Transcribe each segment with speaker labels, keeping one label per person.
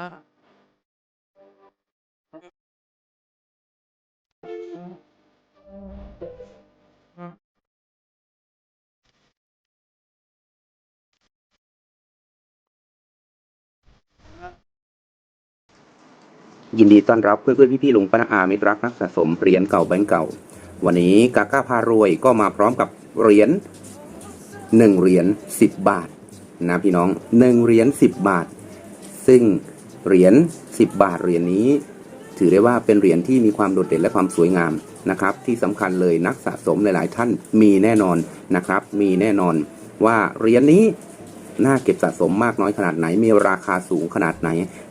Speaker 1: นะ
Speaker 2: ยินดีต้อนรับเพื่อนเพื่อนพี่พี่ๆลุงปน้าอามิตรรักนักสะสมเหรียญเก่าแบงก์เก่า วันนี้กาก้าพารวยก็มาพร้อมกับเหรียญหนึ่งเหรียญสิบบาทนะพี่น้องหนึ่งเหรียญสิบบาท ซึ่ง เหรียญสิบบาทเหรียญนี้ ถือได้ว่าเป็นเหรียญที่มีความโดดเด่นและความสวยงามนะครับ ที่สำคัญเลยนักสะสมหลาย ๆ ท่านมีแน่นอนนะครับ มีแน่นอนว่าเหรียญนี้น่าเก็บสะสมมากน้อยขนาดไหน มีราคาสูงขนาดไหน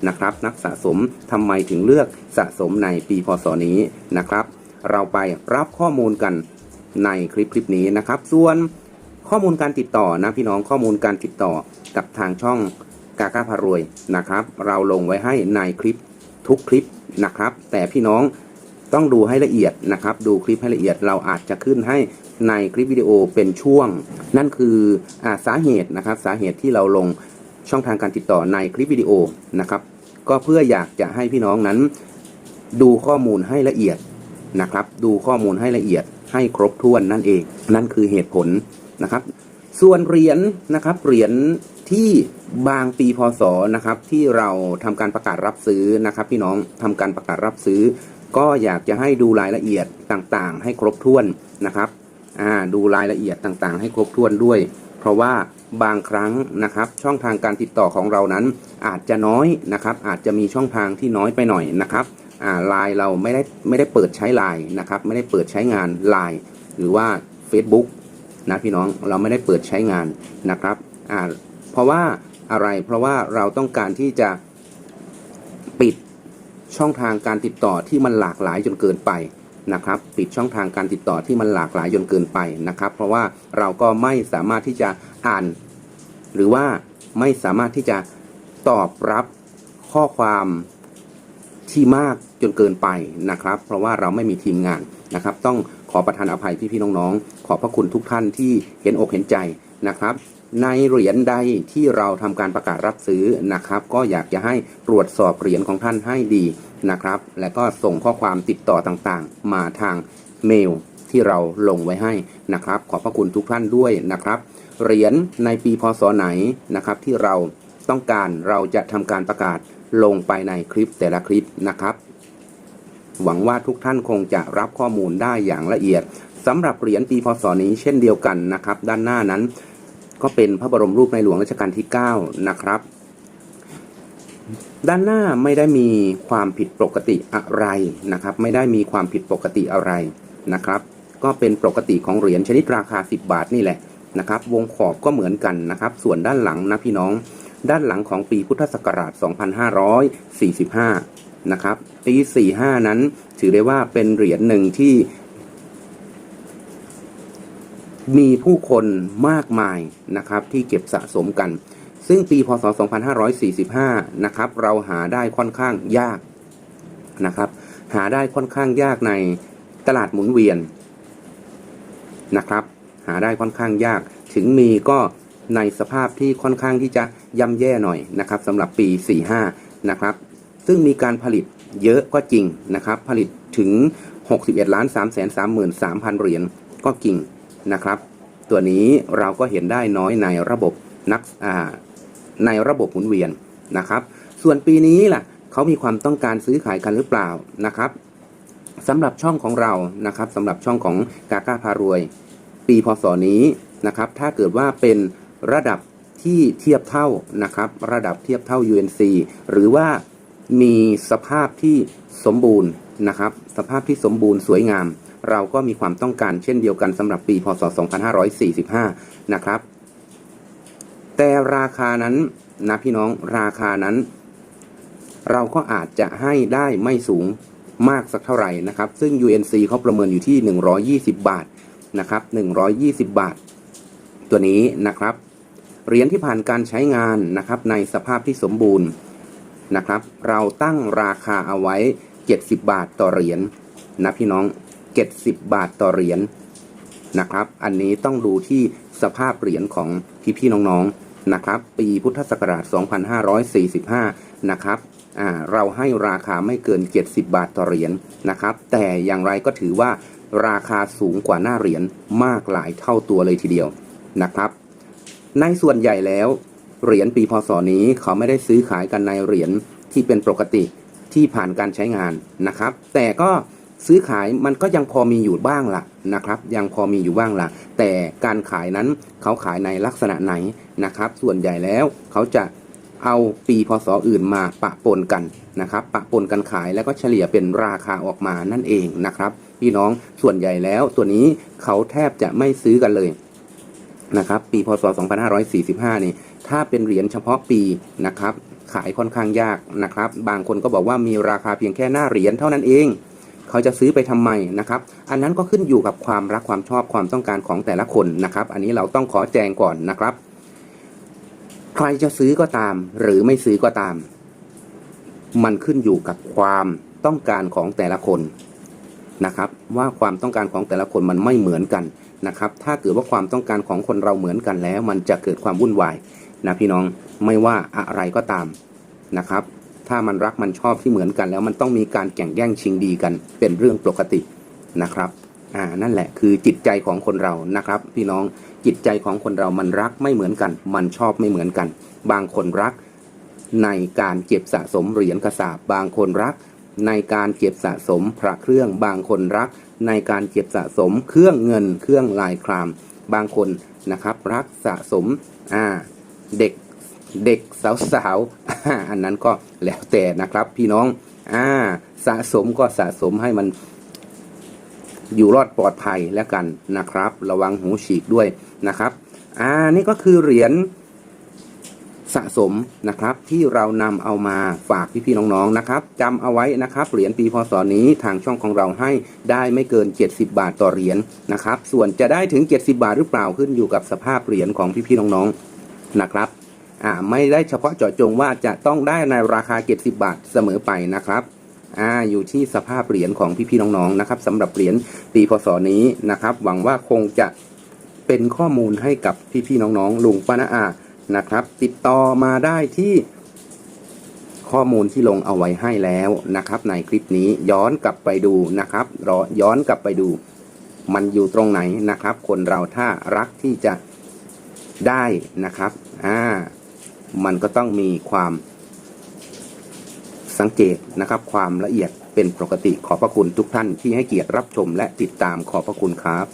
Speaker 2: นะครับ นักสะสมทำไมถึงเลือกสะสมในปีพศนี้นะครับ เราไปรับข้อมูลกันในคลิปคลิปนี้นะครับ ส่วนข้อมูลการติดต่อนะพี่น้องข้อมูลการติดต่อกับทางช่อง กากาพารวยนะครับ เราลงไว้ให้ในคลิปทุกคลิปนะครับ แต่พี่น้องต้องดูให้ละเอียดนะครับ ดูคลิปให้ละเอียดเราอาจจะขึ้นให้ในคลิปวิดีโอเป็นช่วง นั่นคืออสาเหตุนะครับ สาเหตุที่เราลงช่องทางการติดต่อในคลิปวิดีโอนะครับ ก็เพื่ออยากจะให้พี่น้องนั้น ดูข้อมูลให้ละเอียดนะครับ ดูข้อมูลให้ละเอียดให้ครบถ้วนนั่นเอง นั่นคือเหตุผลนะครับ ส่วนเหรียญนะครับเหรียญ ที่บางปีพศนะครับที่เราทำการประกาศรับซื้อนะครับ พี่น้องทำการประกาศรับซื้อ ก็อยากจะให้ดูรายละเอียดต่างๆ ให้ครบถ้วนนะครับอ่าดูรายละเอียดต่างๆ ให้ครบถ้วนด้วย เพราะว่าบางครั้งนะครับ ช่องทางการติดต่อของเรานั้น อาจจะน้อยนะครับ อาจจะมีช่องทางที่น้อยไปหน่อยนะครับอ่าไลน์เราไม่ได้ไม่ได้เปิดใช้ไลน์นะครับ ไม่ได้เปิดใช้งานไลน์หรือว่า Facebook นะพี่น้องเราไม่ได้เปิดใช้งานนะครับอ่า เพราะว่าอะไร เพราะว่าเราต้องการที่จะปิดช่องทางการติดต่อที่มันหลากหลายจนเกินไปนะครับ ปิดช่องทางการติดต่อที่มันหลากหลายจนเกินไปนะครับ เพราะว่าเราก็ไม่สามารถที่จะอ่าน หรือว่าไม่สามารถที่จะตอบรับข้อความที่มากจนเกินไปนะครับ เพราะว่าเราไม่มีทีมงานนะครับ ต้องขอประทานอภัยพี่ๆน้องๆ ขอบพระคุณทุกท่านที่เห็นอกเห็นใจนะครับ ในเหรียญใดที่เราทำการประกาศรับซื้อนะครับ ก็อยากจะให้ตรวจสอบเหรียญของท่านให้ดีนะครับ และก็ส่งข้อความติดต่อต่างๆ มาทางเมลที่เราลงไว้ให้นะครับ ขอบพระคุณทุกท่านด้วยนะครับ เหรียญในปีพศไหนนะครับ ที่เราต้องการเราจะทำการประกาศลงไปในคลิปแต่ละคลิปนะครับ หวังว่าทุกท่านคงจะรับข้อมูลได้อย่างละเอียดสำหรับเหรียญปีพศนี้เช่นเดียวกันนะครับ ด้านหน้านั้น ก็เป็นพระบรมรูปในหลวงรัชกาลที่ 9 นะครับ ด้านหน้าไม่ได้มีความผิดปกติอะไรนะครับ ไม่ได้มีความผิดปกติอะไรนะครับ ก็เป็นปกติของเหรียญชนิดราคา 10 บาทนี่แหละนะครับ วงขอบก็เหมือนกันนะครับ ส่วนด้านหลังนะพี่น้อง ด้านหลังของปีพุทธศักราช 2545 นะครับปี45 นั้นถือได้ว่าเป็นเหรียญหนึ่งที่ มีผู้คนมากมายนะครับที่เก็บสะสมกัน ซึ่งปีพศ 2545 นะครับเราหาได้ค่อนข้างยากนะครับหาได้ค่อนข้างยากในตลาดหมุนเวียนนะครับ หาได้ค่อนข้างยาก ถึงมีก็ในสภาพที่ค่อนข้างที่จะย่ำแย่หน่อยนะครับสำหรับปี 45 นะครับ ซึ่งมีการผลิตเยอะก็จริงนะครับ ผลิตถึง 61ล้าน3 3 3 3 0 0เหรียญก็จริง นะครับ ตัวนี้เราก็เห็นได้น้อยในระบบนักในระบบหมุนเวียนนะครับ ส่วนปีนี้ล่ะเขามีความต้องการซื้อขายกันหรือเปล่านะครับสำหรับช่องของเรานะครับสำหรับช่องของกาก้าพารวย ปีพศนี้นะครับ ถ้าเกิดว่าเป็นระดับที่เทียบเท่านะครับ ระดับเทียบเท่า UNC หรือว่ามีสภาพที่สมบูรณ์นะครับ สภาพที่สมบูรณ์สวยงาม เราก็มีความต้องการเช่นเดียวกันสำหรับปีพศ 2545 นะครับ แต่ราคานั้นนะพี่น้องราคานั้น เราก็อาจจะให้ได้ไม่สูงมากสักเท่าไหร่นะครับ ซึ่ง UNC เขาประเมินอยู่ที่ 120 บาทนะครับ 120 บาท ตัวนี้นะครับ เหรียญที่ผ่านการใช้งานนะครับในสภาพที่สมบูรณ์นะครับ เราตั้งราคาเอาไว้ 70 บาทต่อเหรียญนะพี่น้อง 70 บาทต่อเหรียญนะครับ อันนี้ต้องดูที่สภาพเหรียญของพี่ๆน้องๆนะครับ ปีพุทธศักราช 2545 นะครับเราให้ราคาไม่เกิน 70 บาทต่อเหรียญนะครับ แต่อย่างไรก็ถือว่าราคาสูงกว่าหน้าเหรียญมากหลายเท่าตัวเลยทีเดียวนะครับ ในส่วนใหญ่แล้วเหรียญปีพศนี้เขาไม่ได้ซื้อขายกันในเหรียญที่เป็นปกติที่ผ่านการใช้งานนะครับ แต่ก็ ซื้อขายมันก็ยังพอมีอยู่บ้างล่ะนะครับ ยังพอมีอยู่บ้างล่ะแต่การขายนั้นเขาขายในลักษณะไหนนะครับ ส่วนใหญ่แล้วเขาจะเอาปีพศอื่นมาปะปนกันนะครับ ปะปนกันขายแล้วก็เฉลี่ยเป็นราคาออกมานั่นเองนะครับ พี่น้องส่วนใหญ่แล้วตัวนี้เขาแทบจะไม่ซื้อกันเลยนะครับ ปีพศ 2545 นี่ ถ้าเป็นเหรียญเฉพาะปีนะครับ ขายค่อนข้างยากนะครับ บางคนก็บอกว่ามีราคาเพียงแค่หน้าเหรียญเท่านั้นเอง เขาจะซื้อไปทำไมนะครับ อันนั้นก็ขึ้นอยู่กับความรักความชอบความต้องการของแต่ละคนนะครับ อันนี้เราต้องขอแจงก่อนนะครับ ใครจะซื้อก็ตาม หรือไม่ซื้อก็ตาม มันขึ้นอยู่กับความต้องการของแต่ละคนนะครับ ว่าความต้องการของแต่ละคนมันไม่เหมือนกันนะครับ ถ้าเกิดว่าความต้องการของคนเราเหมือนกันแล้ว มันจะเกิดความวุ่นวายนะพี่น้องไม่ว่าอะไรก็ตามนะครับ ถ้ามันรักมันชอบที่เหมือนกัน แล้วมันต้องมีการแข่งแย่งชิงดีกัน เป็นเรื่องปกตินะครับอ่านั่นแหละคือจิตใจของคนเรานะครับ พี่น้องจิตใจของคนเรามันรักไม่เหมือนกัน มันชอบไม่เหมือนกัน บางคนรักในการเก็บสะสมเหรียญกระสาบบางคนรัก ในการเก็บสะสมพระเครื่อง บางคนรัก ในการเก็บสะสมเครื่องเงิน เครื่องลายคราม บางคนนะครับรักสะสมอ่าเด็กเด็กสาวๆอ่า อันนั้นก็แล้วแต่นะครับ พี่น้องอ่าสะสมก็สะสมให้มันอยู่รอดปลอดภัยแล้วกันนะครับ ระวังหูฉีกด้วยนะครับอ่านี่ก็คือเหรียญสะสมนะครับที่เรานำเอามาฝากพี่ๆน้องๆนะครับจำเอาไว้นะครับ เหรียญปีพศนี้ทางช่องของเราให้ได้ไม่เกิน 70 บาทต่อเหรียญนะครับ ส่วนจะได้ถึง 70 บาทหรือเปล่าขึ้นอยู่กับสภาพเหรียญของพี่ๆน้องๆนะครับ อ่าไม่ได้เฉพาะเจาะจงว่าจะต้องได้ในราคา70บาทเสมอไปนะครับอ่าอยู่ที่สภาพเหรียญของพี่ๆน้องๆนะครับสำหรับเหรียญปีพศนี้นะครับ หวังว่าคงจะเป็นข้อมูลให้กับพี่ๆน้องๆลุงป้าน้าอานะครับ ติดต่อมาได้ที่ข้อมูลที่ลงเอาไว้ให้แล้วนะครับ ในคลิปนี้ย้อนกลับไปดูนะครับรอย้อนกลับไปดู มันอยู่ตรงไหนนะครับ คนเราถ้ารักที่จะได้นะครับ อ่า มันก็ต้องมีความสังเกตนะครับ ความละเอียดเป็นปกติขอบพระคุณทุกท่านที่ให้เกียรติรับชมและติดตามขอบพระคุณครับ